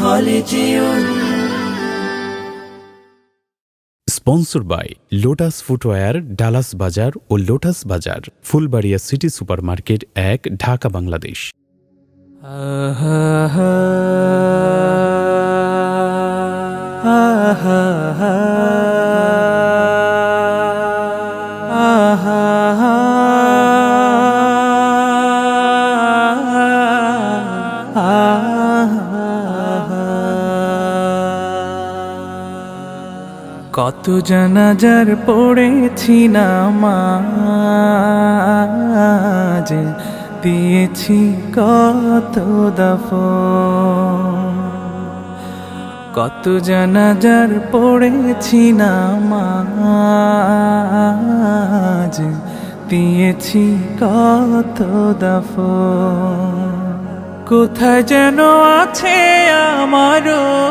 হলে যেও sponsor by Lotus footwear Dallas Bazar O lotus বাজার ফুলবাড়িয়া সিটি সুপারমার্কেট এক ঢাকা বাংলাদেশ কত জানাজার পড়েছি নামাজ দিয়েছি কত দফ কত জানাজার পড়েছি না নামাজ দিয়েছি কত দফ কোথায় যেন আছে আমারও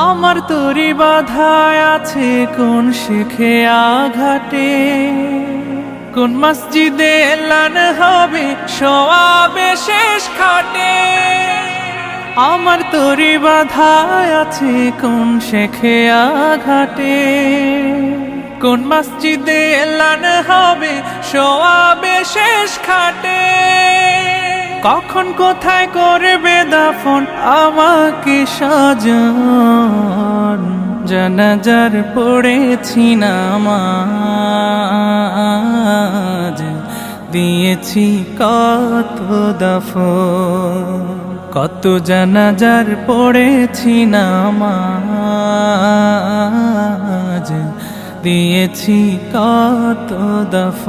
আমার তরি বাধায় আছে কোন শিখে আঘাটে কোন মসজিদে এলান হবে সোয়াবে শেষ খাটে আমার তরি বাধায় আছে কোন শেখে আঘাটে কোন মসজিদে এলান হবে সোয়াবে শেষ খাটে কখন কোথায় করবে দাফন? আমাকে সাজন। জানাজার পড়েছি নামাজ। দিয়েছি কত দফন। কত জানাজার পড়েছি নামাজ। দিয়েছি কত দফ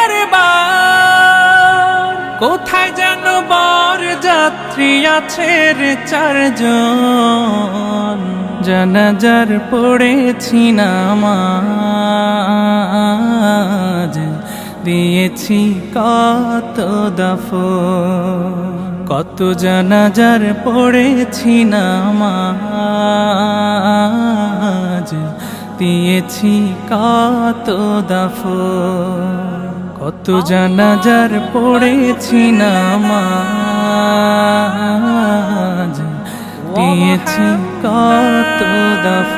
যাত্রী আছে রে চারজন, জানাজার পড়েছি নামাজ। দিয়েছি কত দফ কত জানাজার পড়েছি নামাজ। দিয়েছি কত দফ কত জানাজার পড়েছি নামাজ। দিয়েছি কত দফ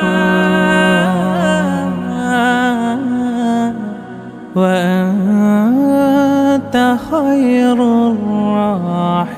وأنت خير الراحمين